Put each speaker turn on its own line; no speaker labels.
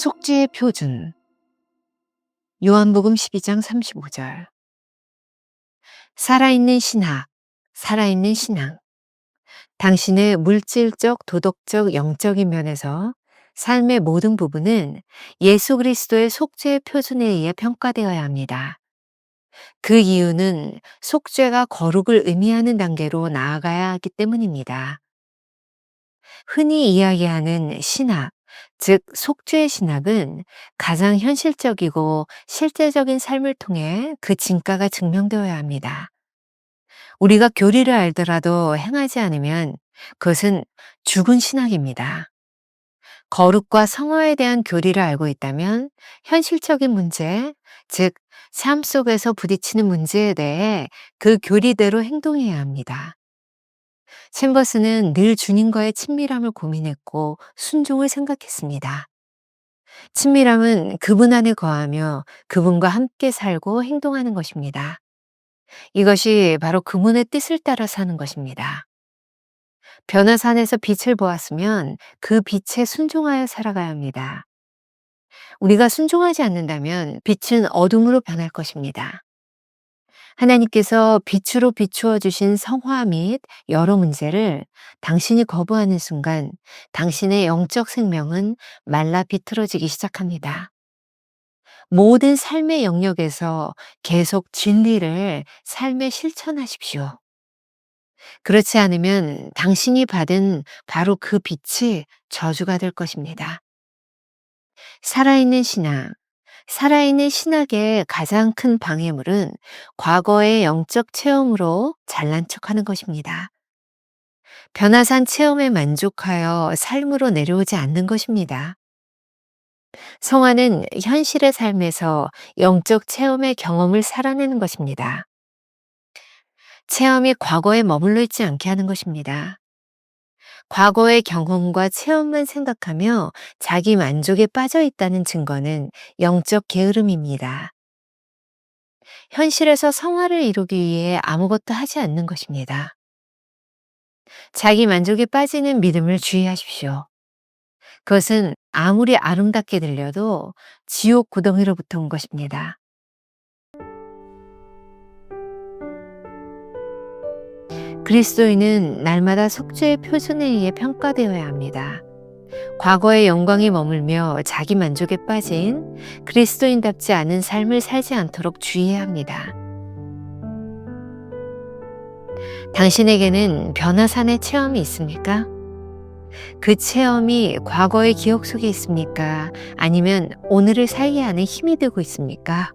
속죄의 표준 요한복음 12장 35절 살아있는 신학, 살아있는 신앙 당신의 물질적, 도덕적, 영적인 면에서 삶의 모든 부분은 예수 그리스도의 속죄의 표준에 의해 평가되어야 합니다. 그 이유는 속죄가 거룩을 의미하는 단계로 나아가야 하기 때문입니다. 흔히 이야기하는 신학, 즉 속죄의 신학은 가장 현실적이고 실제적인 삶을 통해 그 진가가 증명되어야 합니다. 우리가 교리를 알더라도 행하지 않으면 그것은 죽은 신학입니다. 거룩과 성화에 대한 교리를 알고 있다면 현실적인 문제, 즉, 삶 속에서 부딪히는 문제에 대해 그 교리대로 행동해야 합니다. 챔버스는 늘 주님과의 친밀함을 고민했고 순종을 생각했습니다. 친밀함은 그분 안에 거하며 그분과 함께 살고 행동하는 것입니다. 이것이 바로 그분의 뜻을 따라 사는 것입니다. 변화산에서 빛을 보았으면 그 빛에 순종하여 살아가야 합니다. 우리가 순종하지 않는다면 빛은 어둠으로 변할 것입니다. 하나님께서 빛으로 비추어 주신 성화 및 여러 문제를 당신이 거부하는 순간 당신의 영적 생명은 말라 비틀어지기 시작합니다. 모든 삶의 영역에서 계속 진리를 삶에 실천하십시오. 그렇지 않으면 당신이 받은 바로 그 빛이 저주가 될 것입니다. 살아있는 신앙, 살아있는 신학의 가장 큰 방해물은 과거의 영적 체험으로 잘난 척하는 것입니다. 변화산 체험에 만족하여 삶으로 내려오지 않는 것입니다. 성화는 현실의 삶에서 영적 체험의 경험을 살아내는 것입니다. 체험이 과거에 머물러 있지 않게 하는 것입니다. 과거의 경험과 체험만 생각하며 자기 만족에 빠져 있다는 증거는 영적 게으름입니다. 현실에서 성화를 이루기 위해 아무것도 하지 않는 것입니다. 자기 만족에 빠지는 믿음을 주의하십시오. 그것은 아무리 아름답게 들려도 지옥 구덩이로부터 온 것입니다. 그리스도인은 날마다 속죄의 표준에 의해 평가되어야 합니다. 과거의 영광에 머물며 자기 만족에 빠진 그리스도인답지 않은 삶을 살지 않도록 주의해야 합니다. 당신에게는 변화산의 체험이 있습니까? 그 체험이 과거의 기억 속에 있습니까? 아니면 오늘을 살게 하는 힘이 되고 있습니까?